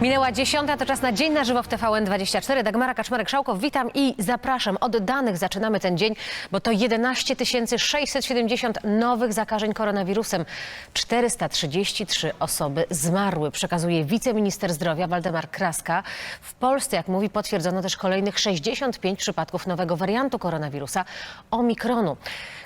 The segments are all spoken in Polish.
Minęła dziesiąta, to czas na Dzień na żywo w TVN24. Dagmara Kaczmarek-Szałkow, witam i zapraszam. Od danych zaczynamy ten dzień, bo to 11 670 nowych zakażeń koronawirusem. 433 osoby zmarły, przekazuje wiceminister zdrowia Waldemar Kraska. W Polsce, jak mówi, potwierdzono też kolejnych 65 przypadków nowego wariantu koronawirusa, omikronu.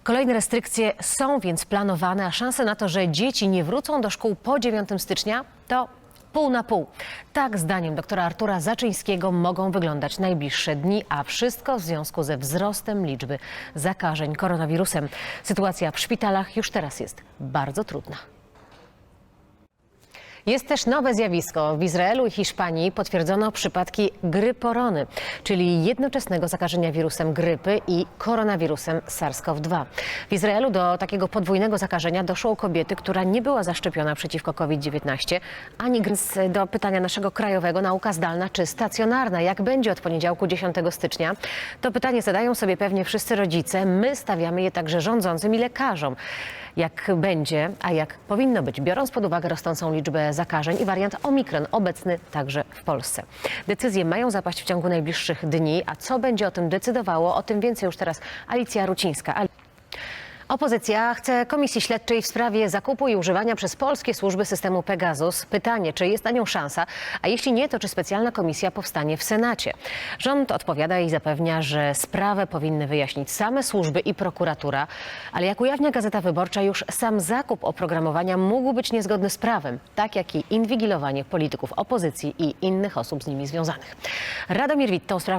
Kolejne restrykcje są więc planowane, a szanse na to, że dzieci nie wrócą do szkół po 9 stycznia to Pół na pół. Tak zdaniem doktora Artura Zaczyńskiego mogą wyglądać najbliższe dni, a wszystko w związku ze wzrostem liczby zakażeń koronawirusem. Sytuacja w szpitalach już teraz jest bardzo trudna. Jest też nowe zjawisko. W Izraelu i Hiszpanii potwierdzono przypadki gryporony, czyli jednoczesnego zakażenia wirusem grypy i koronawirusem SARS-CoV-2. W Izraelu do takiego podwójnego zakażenia doszło u kobiety, która nie była zaszczepiona przeciwko COVID-19, ani do pytania naszego krajowego nauka zdalna czy stacjonarna. Jak będzie od poniedziałku 10 stycznia? To pytanie zadają sobie pewnie wszyscy rodzice. My stawiamy je także rządzącym i lekarzom jak będzie, a jak powinno być, biorąc pod uwagę rosnącą liczbę zakażeń i wariant Omikron obecny także w Polsce. Decyzje mają zapaść w ciągu najbliższych dni, a co będzie o tym decydowało, o tym więcej już teraz Alicja Rucińska. Opozycja chce komisji śledczej w sprawie zakupu i używania przez polskie służby systemu Pegasus. Pytanie, czy jest na nią szansa, a jeśli nie, to czy specjalna komisja powstanie w Senacie. Rząd odpowiada i zapewnia, że sprawę powinny wyjaśnić same służby i prokuratura, ale jak ujawnia Gazeta Wyborcza, już sam zakup oprogramowania mógł być niezgodny z prawem, tak jak i inwigilowanie polityków opozycji i innych osób z nimi związanych. Radomir Witt tą sprawą